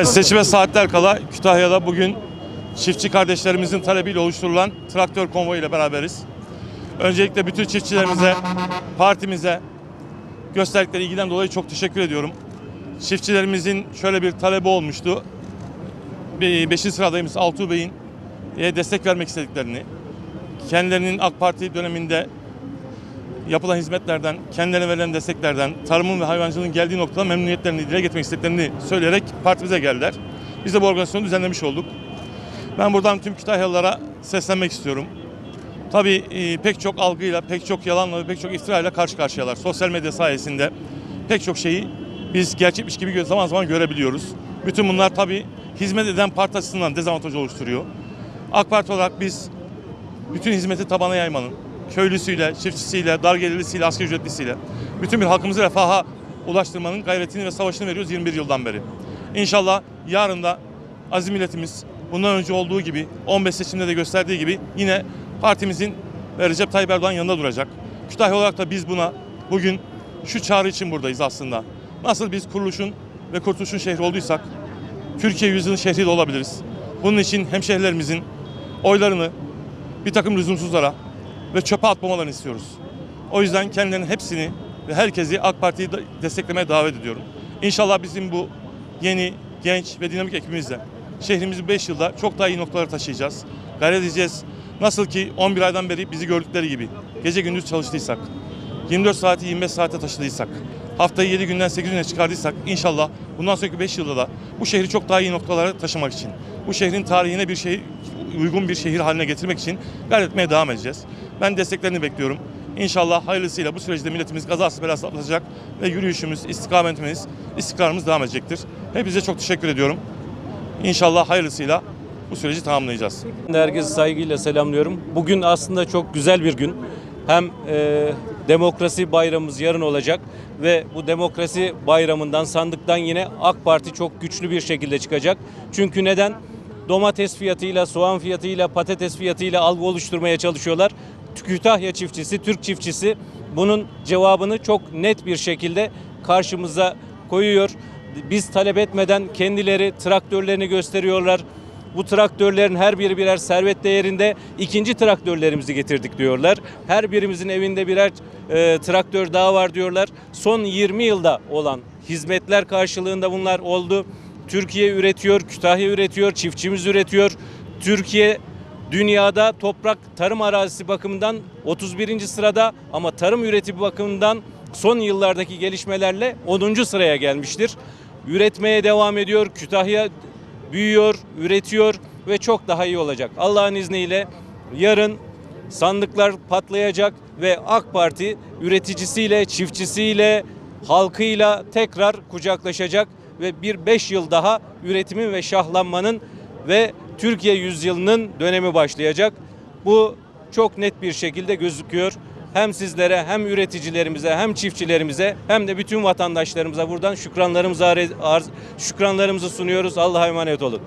Evet seçime saatler kala Kütahya'da bugün çiftçi kardeşlerimizin talebiyle oluşturulan traktör konvoyu ile beraberiz. Öncelikle bütün çiftçilerimize, partimize gösterdikleri ilgiden dolayı çok teşekkür ediyorum. Çiftçilerimizin şöyle bir talebi olmuştu. Be- Beşinci sıradayımız Altuğ Bey'in e, destek vermek istediklerini, kendilerinin AK Parti döneminde yapılan hizmetlerden, kendilerine verilen desteklerden, tarımın ve hayvancılığın geldiği noktada memnuniyetlerini dile getirmek istediklerini söyleyerek partimize geldiler. Biz de bu organizasyonu düzenlemiş olduk. Ben buradan tüm Kütahyalılara seslenmek istiyorum. Tabii e, pek çok algıyla, pek çok yalanla ve pek çok iftirayla karşı karşıyalar. Sosyal medya sayesinde pek çok şeyi biz gerçekmiş gibi zaman zaman görebiliyoruz. Bütün bunlar tabii hizmet eden parti açısından dezavantaj oluşturuyor. AK Parti olarak biz bütün hizmeti tabana yaymanın, köylüsüyle, çiftçisiyle, dar gelirlisiyle, asgari ücretlisiyle bütün bir halkımızı refaha ulaştırmanın gayretini ve savaşını veriyoruz 21 yıldan beri. İnşallah yarın da aziz milletimiz bundan önce olduğu gibi 15 seçimde de gösterdiği gibi yine partimizin ve Recep Tayyip Erdoğan yanında duracak. Kütahya olarak da biz buna bugün şu çağrı için buradayız aslında. Nasıl biz kuruluşun ve kurtuluşun şehri olduysak Türkiye yüzyılın şehri de olabiliriz. Bunun için hemşehrilerimizin oylarını bir takım lüzumsuzlara ve çöpe atmamalarını istiyoruz. O yüzden kendilerinin hepsini ve herkesi AK Parti'yi de- desteklemeye davet ediyorum. İnşallah bizim bu yeni, genç ve dinamik ekibimizle şehrimizi 5 yılda çok daha iyi noktalara taşıyacağız. Gayret edeceğiz. Nasıl ki 11 aydan beri bizi gördükleri gibi gece gündüz çalıştıysak, 24 saati 25 saate taşıdıysak, haftayı 7 günden 8 güne çıkardıysak inşallah bundan sonraki 5 yılda da bu şehri çok daha iyi noktalara taşımak için, bu şehrin tarihine bir şey uygun bir şehir haline getirmek için gayret etmeye devam edeceğiz. Ben desteklerini bekliyorum. İnşallah hayırlısıyla bu süreçte milletimiz kazası belası atlatacak ve yürüyüşümüz, istikametimiz, istikrarımız devam edecektir. Hepinize çok teşekkür ediyorum. İnşallah hayırlısıyla bu süreci tamamlayacağız. Herkesi saygıyla selamlıyorum. Bugün aslında çok güzel bir gün. Hem e, demokrasi bayramımız yarın olacak ve bu demokrasi bayramından sandıktan yine AK Parti çok güçlü bir şekilde çıkacak. Çünkü neden? Domates fiyatıyla, soğan fiyatıyla, patates fiyatıyla algı oluşturmaya çalışıyorlar. Kütahya çiftçisi, Türk çiftçisi bunun cevabını çok net bir şekilde karşımıza koyuyor. Biz talep etmeden kendileri traktörlerini gösteriyorlar. Bu traktörlerin her biri birer servet değerinde ikinci traktörlerimizi getirdik diyorlar. Her birimizin evinde birer e, traktör daha var diyorlar. Son 20 yılda olan hizmetler karşılığında bunlar oldu. Türkiye üretiyor, Kütahya üretiyor, çiftçimiz üretiyor. Türkiye dünyada toprak tarım arazisi bakımından 31. sırada ama tarım üretimi bakımından son yıllardaki gelişmelerle 10. sıraya gelmiştir. Üretmeye devam ediyor. Kütahya büyüyor, üretiyor ve çok daha iyi olacak. Allah'ın izniyle yarın sandıklar patlayacak ve AK Parti üreticisiyle, çiftçisiyle, halkıyla tekrar kucaklaşacak ve bir beş yıl daha üretimin ve şahlanmanın ve Türkiye yüzyılının dönemi başlayacak. Bu çok net bir şekilde gözüküyor. Hem sizlere hem üreticilerimize hem çiftçilerimize hem de bütün vatandaşlarımıza buradan şükranlarımızı arz, şükranlarımızı sunuyoruz. Allah'a emanet olun.